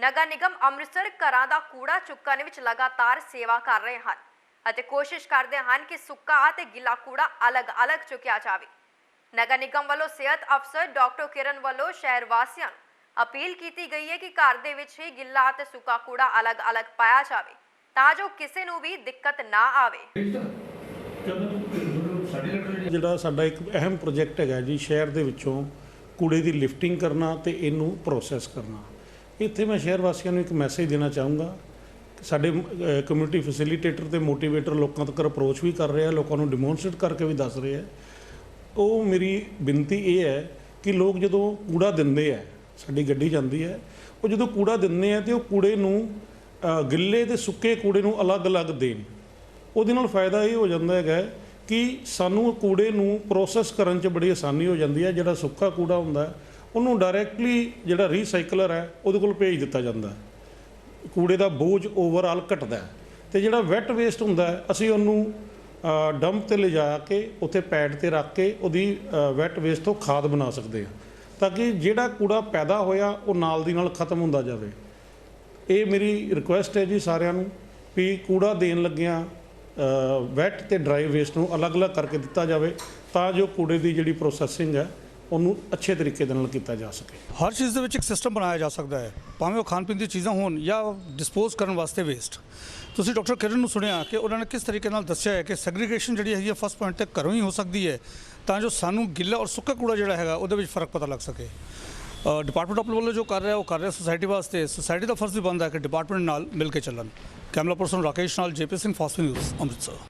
ਨਗਰ ਨਿਗਮ ਅੰਮ੍ਰਿਤਸਰ ਘਰਾਂ ਦਾ ਕੂੜਾ ਚੁੱਕਣ ਵਿੱਚ ਲਗਾਤਾਰ ਸੇਵਾ ਕਰ ਰਹੇ ਹਨ ਅਤੇ ਕੋਸ਼ਿਸ਼ ਕਰਦੇ ਹਨ ਕਿ ਸੁੱਕਾ ਅਤੇ ਗਿੱਲਾ ਕੂੜਾ ਅਲੱਗ-ਅਲੱਗ ਚੁੱਕਿਆ ਜਾਵੇ। ਨਗਰ ਨਿਗਮ ਵੱਲੋਂ ਸਿਹਤ ਅਫਸਰ ਡਾਕਟਰ ਕਿਰਨ ਵੱਲੋਂ ਸ਼ਹਿਰ ਵਾਸੀਆਂ ਨੂੰ ਅਪੀਲ ਕੀਤੀ ਗਈ ਹੈ ਕਿ ਘਰ ਦੇ ਵਿੱਚ ਹੀ ਗਿੱਲਾ ਅਤੇ ਸੁੱਕਾ ਕੂੜਾ ਅਲੱਗ-ਅਲੱਗ ਪਾਇਆ ਜਾਵੇ ਤਾਂ ਜੋ ਕਿਸੇ ਨੂੰ ਵੀ ਦਿੱਕਤ ਨਾ ਆਵੇ। ਜਿਹੜਾ ਸਾਡਾ ਇੱਕ ਅਹਿਮ ਪ੍ਰੋਜੈਕਟ ਹੈਗਾ ਜੀ, ਸ਼ਹਿਰ ਦੇ ਵਿੱਚੋਂ ਕੂੜੇ ਦੀ ਲਿਫਟਿੰਗ ਕਰਨਾ ਤੇ ਇਹਨੂੰ ਪ੍ਰੋਸੈਸ ਕਰਨਾ। ਇੱਥੇ ਮੈਂ ਸ਼ਹਿਰ ਵਾਸੀਆਂ ਨੂੰ ਇੱਕ ਮੈਸੇਜ ਦੇਣਾ ਚਾਹੂੰਗਾ ਸਾਡੇ ਕਮਿਊਨਿਟੀ ਫੈਸਿਲੀਟੇਟਰ ਤੇ ਮੋਟੀਵੇਟਰ ਲੋਕਾਂ ਤੱਕ ਅਪਰੋਚ ਵੀ ਕਰ ਰਹੇ ਆ ਲੋਕਾਂ ਨੂੰ ਡੈਮੋਨਸਟ੍ਰੇਟ ਕਰਕੇ ਵੀ ਦੱਸ ਰਹੇ ਆ ਉਹ ਮੇਰੀ ਬੇਨਤੀ ਇਹ ਹੈ ਕਿ ਲੋਕ ਜਦੋਂ ਕੂੜਾ ਦਿੰਦੇ ਆ ਸਾਡੀ ਗੱਡੀ ਜਾਂਦੀ ਹੈ ਉਹ ਜਦੋਂ ਕੂੜਾ ਦਿੰਦੇ ਆ ਤੇ ਉਹ ਕੂੜੇ ਨੂੰ ਗਿੱਲੇ ਤੇ ਸੁੱਕੇ ਕੂੜੇ ਨੂੰ ਅਲੱਗ-ਅਲੱਗ ਦੇਣ। ਉਹਦੇ ਨਾਲ ਫਾਇਦਾ ਇਹ ਹੋ ਜਾਂਦਾ ਹੈਗਾ ਕਿ ਸਾਨੂੰ ਕੂੜੇ ਨੂੰ ਪ੍ਰੋਸੈਸ ਕਰਨ 'ਚ ਬੜੀ ਆਸਾਨੀ ਹੋ ਜਾਂਦੀ ਹੈ ਜਿਹੜਾ ਸੁੱਕਾ ਕੂੜਾ ਹੁੰਦਾ ਹੈ, ਉਹਨੂੰ ਡਾਇਰੈਕਟਲੀ ਜਿਹੜਾ ਰੀਸਾਈਕਲਰ ਹੈ, ਉਹਦੇ ਕੋਲ ਭੇਜ ਦਿੱਤਾ ਜਾਂਦਾ ਕੂੜੇ ਦਾ ਬੋਝ ਓਵਰਆਲ ਘਟਦਾ ਹੈ। ਤੇ ਜਿਹੜਾ ਵੈਟ ਵੇਸਟ ਹੁੰਦਾ ਅਸੀਂ ਉਹਨੂੰ ਡੰਪ ਤੇ ਲਿਜਾ ਕੇ ਉੱਥੇ ਪੈਡ ਤੇ ਰੱਖ ਕੇ ਉਹਦੀ ਵੈਟ ਵੇਸਟ ਤੋਂ ਖਾਦ ਬਣਾ ਸਕਦੇ ਹਾਂ। ਤਾਂ ਕਿ ਜਿਹੜਾ ਕੂੜਾ ਪੈਦਾ ਹੋਇਆ, ਉਹ ਨਾਲ ਦੀ ਨਾਲ ਖਤਮ ਹੁੰਦਾ ਜਾਵੇ। ਇਹ ਮੇਰੀ ਰਿਕੁਐਸਟ ਹੈ ਜੀ ਸਾਰਿਆਂ ਨੂੰ ਵੀ ਕੂੜਾ ਦੇਣ ਲੱਗਿਆਂ ਵੈਟ ਤੇ ਡਰਾਈ ਵੇਸਟ ਨੂੰ ਅਲੱਗ-ਅਲੱਗ ਕਰਕੇ ਦਿੱਤਾ ਜਾਵੇ, ਤਾਂ ਜੋ ਕੂੜੇ ਦੀ ਜਿਹੜੀ ਪ੍ਰੋਸੈਸਿੰਗ ਹੈ ਉਹਨੂੰ ਅੱਛੇ ਤਰੀਕੇ ਦੇ ਨਾਲ ਕੀਤਾ ਜਾ ਸਕੇ। ਹਰ ਚੀਜ਼ ਦੇ ਵਿੱਚ ਇੱਕ ਸਿਸਟਮ ਬਣਾਇਆ ਜਾ ਸਕਦਾ ਹੈ। ਭਾਵੇਂ ਉਹ ਖਾਣ ਪੀਣ ਦੀ ਚੀਜ਼ਾਂ ਹੋਣ ਜਾਂ ਡਿਸਪੋਜ਼ ਕਰਨ ਵਾਸਤੇ ਵੇਸਟ ਤੁਸੀਂ ਡਾਕਟਰ ਕਿਰਨ ਨੂੰ ਸੁਣਿਆ ਕਿ ਉਹਨਾਂ ਨੇ ਕਿਸ ਤਰੀਕੇ ਨਾਲ ਦੱਸਿਆ ਹੈ ਕਿ ਸੈਗਰੀਗੇਸ਼ਨ ਜਿਹੜੀ ਹੈਗੀ ਹੈ ਫਸਟ ਪੁਆਇੰਟ ਤੇ ਘਰੋਂ ਹੀ ਹੋ ਸਕਦੀ ਹੈ, ਤਾਂ ਜੋ ਸਾਨੂੰ ਗਿੱਲਾ ਔਰ ਸੁੱਕਾ ਕੂੜਾ ਜਿਹੜਾ ਹੈਗਾ, ਉਹਦੇ ਵਿੱਚ ਫ਼ਰਕ ਪਤਾ ਲੱਗ ਸਕੇ। ਡਿਪਾਰਟਮੈਂਟ ਆਫ ਵੱਲੋਂ ਜੋ ਕਰ ਰਿਹਾ, ਉਹ ਕਰ ਰਿਹਾ ਸੋਸਾਇਟੀ ਵਾਸਤੇ। ਸੋਸਾਇਟੀ ਦਾ ਫਰਜ਼ ਵੀ ਬਣਦਾ ਹੈ ਕਿ ਡਿਪਾਰਟਮੈਂਟ ਨਾਲ ਮਿਲ ਕੇ ਚੱਲਣ। ਕੈਮਰਾ ਪਰਸਨ ਰਾਕੇਸ਼ ਨਾਲ JP Singh, fast news, Amritsar.